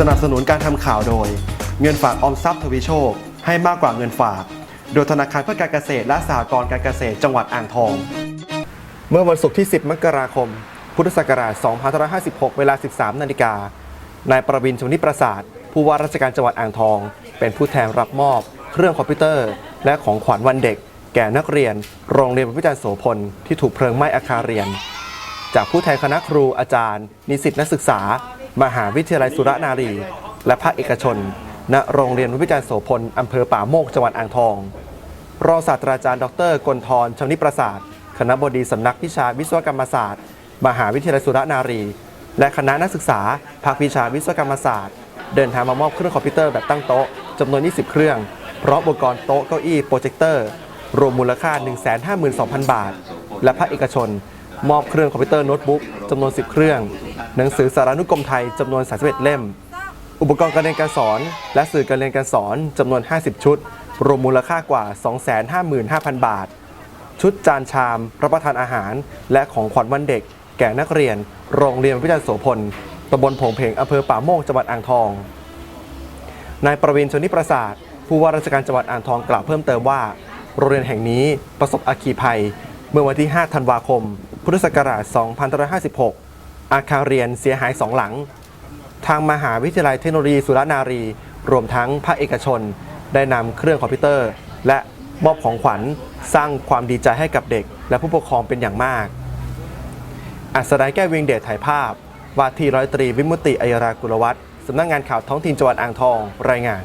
สนับสนุนการทำข่าวโดย เงินฝากออมทรัพย์ทวีโชค ให้มากกว่าเงินฝาก โดยธนาคารเพื่อการเกษตรและสหกรณ์การเกษตรจังหวัดอ่างทอง เมื่อวันศุกร์ที่ 10 มกราคม พุทธศักราช 2556 เวลา 13 นาฬิกา นายประวินชมนิประสาท ผู้ว่าราชการจังหวัดอ่างทอง เป็นผู้แทนรับมอบ เครื่องคอมพิวเตอร์ และของขวัญวันเด็ก แก่นักเรียน โรงเรียนวิจารณ์โสพล ที่ถูกเพลิงไหม้อาคารเรียน จากผู้แทนคณะครูอาจารย์ นิสิตนักศึกษา มหาวิทยาลัยสุรนารี และภาคเอกชน ณ โรงเรียนวิจารณ์โสพลอำเภอป่าโมกจังหวัดอ่างทอง รองศาสตราจารย์ ดรกลทรชำนิประสาท คณะบดีสำนักวิชาวิศวกรรมศาสตร์ มหาวิทยาลัยสุรนารี และคณะนักศึกษา ภาควิชาวิศวกรรมศาสตร์ เดินทางมามอบเครื่องคอมพิวเตอร์แบบตั้งโต๊ะจำนวน 20 เครื่องพร้อมอุปกรณ์โต๊ะเก้าอี้โปรเจคเตอร์ รวมมูลค่า 152,000 บาท และภาคเอกชน มอบเครื่องคอมพิวเตอร์โน้ตบุ๊กจำนวน 10 เครื่อง หนังสือสารานุกรมไทยจำนวน31เล่ม อุปกรณ์การเรียนการสอน และสื่อการเรียนการสอนจำนวน 50 ชุด รวมมูลค่ากว่า 255,000 บาท ชุดจานชาม รับประทานอาหาร และของขวัญวันเด็ก แก่นักเรียน โรงเรียนวิจารณ์โสพลตำบลผงเพงอำเภอป่าโมกจังหวัดอ่างทอง นายประวินชนิประสาทผู้ว่าราชการจังหวัดอ่างทองกล่าวเพิ่มเติมว่า โรงเรียนแห่งนี้ประสบอัคคีภัย เมื่อวันที่ 5 ธันวาคม พุทธศักราช 2556 อาคารเรียนเสียหายสองหลัง ทางมหาวิทยาลัยเทคโนโลยีสุรนารี รวมทั้งภาคเอกชน ได้นำเครื่องคอมพิวเตอร์ และมอบของขวัญสร้างความดีใจให้กับเด็ก และผู้ปกครองเป็นอย่างมาก อัศรัยแก้วเวียงเดชถ่ายภาพ ว่าที่ร้อยตรีวิมุตติอัยรากุลวัฒน์สำนักงานข่าวท้องถิ่นจังหวัดอ่างทองรายงาน